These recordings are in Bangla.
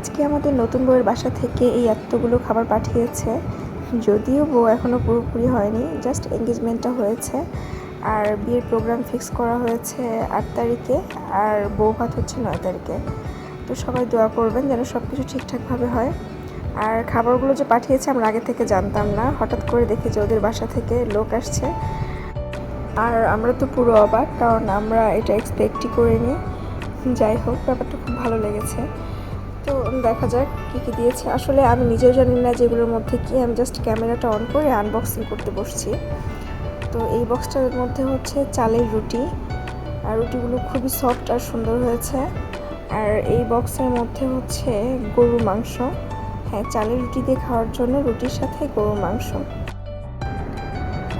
আজকে আমাদের নতুন বউয়ের বাসা থেকে এই এতগুলো খাবার পাঠিয়েছে। যদিও বউ এখনও পুরোপুরি হয়নি জাস্ট এঙ্গেজমেন্টটা হয়েছে। আর বিয়ের প্রোগ্রাম ফিক্স করা হয়েছে আট তারিখে, আর বউ ভাত হচ্ছে নয় তারিখে। তো সবাই দোয়া করবেন যেন সব কিছু ঠিকঠাকভাবে হয়। আর খাবারগুলো যে পাঠিয়েছে আমরা আগে থেকে জানতাম না, হঠাৎ করে দেখি যে ওদের বাসা থেকে লোক আসছে। আর আমরা তো পুরো অবাক, কারণ আমরা এটা এক্সপেক্টই করিনি। যাই হোক, ব্যাপারটা খুব ভালো লেগেছে। দেখা যাক কী কী দিয়েছে। আসলে আমি নিজেও জানি না যেগুলোর মধ্যে কি। আমি জাস্ট ক্যামেরাটা অন করে আনবক্সিং করতে বসছি। তো এই বক্সটার মধ্যে হচ্ছে চালের রুটি। আর রুটিগুলো খুবই সফট আর সুন্দর হয়েছে। আর এই বক্সের মধ্যে হচ্ছে গরুর মাংস। হ্যাঁ চালের রুটি দিয়ে খাওয়ার জন্য রুটির সাথে গরুর মাংস।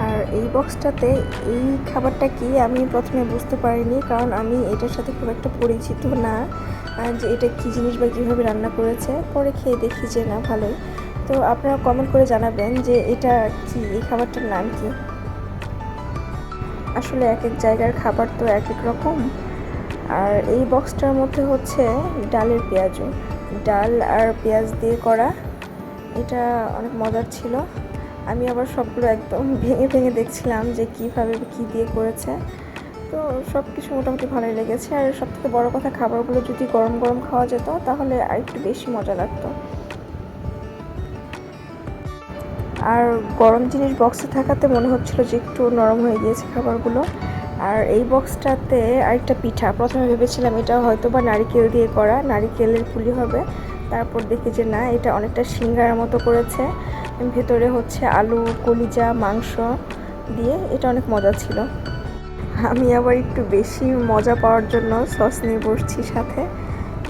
আর এই বক্সটাতে এই খাবারটা কি আমি প্রথমে বুঝতে পারিনি, কারণ আমি এটার সাথে খুব একটা পরিচিত না। যে এটা কী জিনিস বা কীভাবে রান্না করেছে, পরে খেয়ে দেখি যে না, ভালোই। তো আপনারা কমেন্ট করে জানাবেন যে এটা কি, এই খাবারটার নাম কি। আসলে এক এক জায়গার খাবার তো এক এক রকম। আর এই বক্সটার মধ্যে হচ্ছে ডালের পেঁয়াজু ডাল আর পেঁয়াজ দিয়ে করা, এটা অনেক মজার ছিল। আমি আবার সবগুলো একদম ভেঙে ভেঙে দেখছিলাম যে কীভাবে কী দিয়ে করেছে। তো সব কিছু মোটামুটি ভালোই লেগেছে। আর সব থেকে বড়ো কথা, খাবারগুলো যদি গরম গরম খাওয়া যেত, তাহলে আর একটু বেশি মজা লাগতো। আর গরম জিনিস বক্সে থাকাতে মনে হচ্ছিল যে একটু নরম হয়ে গিয়েছে খাবারগুলো। আর এই বক্সটাতে আরেকটা পিঠা। প্রথমে ভেবেছিলাম এটা হয়তো বা নারিকেল দিয়ে করা, নারিকেলের পুলি হবে। তারপর দেখি যে না, এটা অনেকটা সিঙ্গার মতো করেছে। ভেতরে হচ্ছে আলু, কলিজা, মাংস দিয়ে এটা অনেক মজা ছিল। আমি আবার একটু বেশি মজা পাওয়ার জন্য সস নিয়ে বসছি সাথে।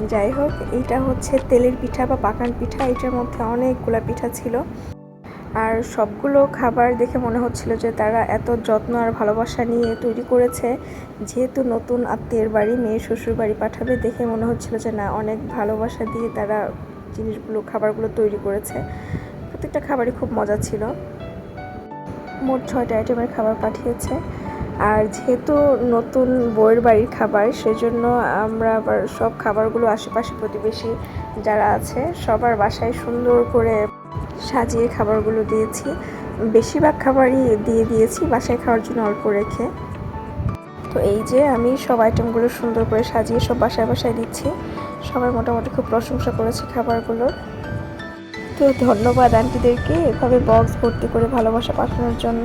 যাই হোক, এটা হচ্ছে তেলের পিঠা বা পাকান পিঠা। এটার মধ্যে অনেকগুলা পিঠা ছিল। আর সবগুলো খাবার দেখে মনে হচ্ছিল যে তারা এত যত্ন আর ভালোবাসা নিয়ে তৈরি করেছে। যেহেতু নতুন আত্মীয়ের বাড়ি মেয়ে শ্বশুর বাড়ি পাঠাবে, দেখে মনে হচ্ছিল যে না, অনেক ভালোবাসা দিয়ে তারা জিনিসগুলো, খাবারগুলো তৈরি করেছে। প্রত্যেকটা খাবারই খুব মজা ছিল। মোট ছয়টা আইটেমের খাবার পাঠিয়েছে। আর যেহেতু নতুন বইয়ের বাড়ির খাবার, সেজন্য আমরা আবার সব খাবারগুলো আশেপাশে প্রতিবেশী যারা আছে, সবার বাসায় সুন্দর করে সাজিয়ে খাবারগুলো দিয়েছি। বেশিরভাগ খাবারই দিয়ে দিয়েছি, বাসায় খাওয়ার জন্য অল্প রেখে। তো এই যে আমি সব আইটেমগুলো সুন্দর করে সাজিয়ে সব বাসায় বাসায় দিচ্ছি। সবাই মোটামুটি খুব প্রশংসা করেছে খাবারগুলোর তো ধন্যবাদ আন্টিদেরকে এভাবে বক্স ভর্তি করে ভালোবাসা পাঠানোর জন্য।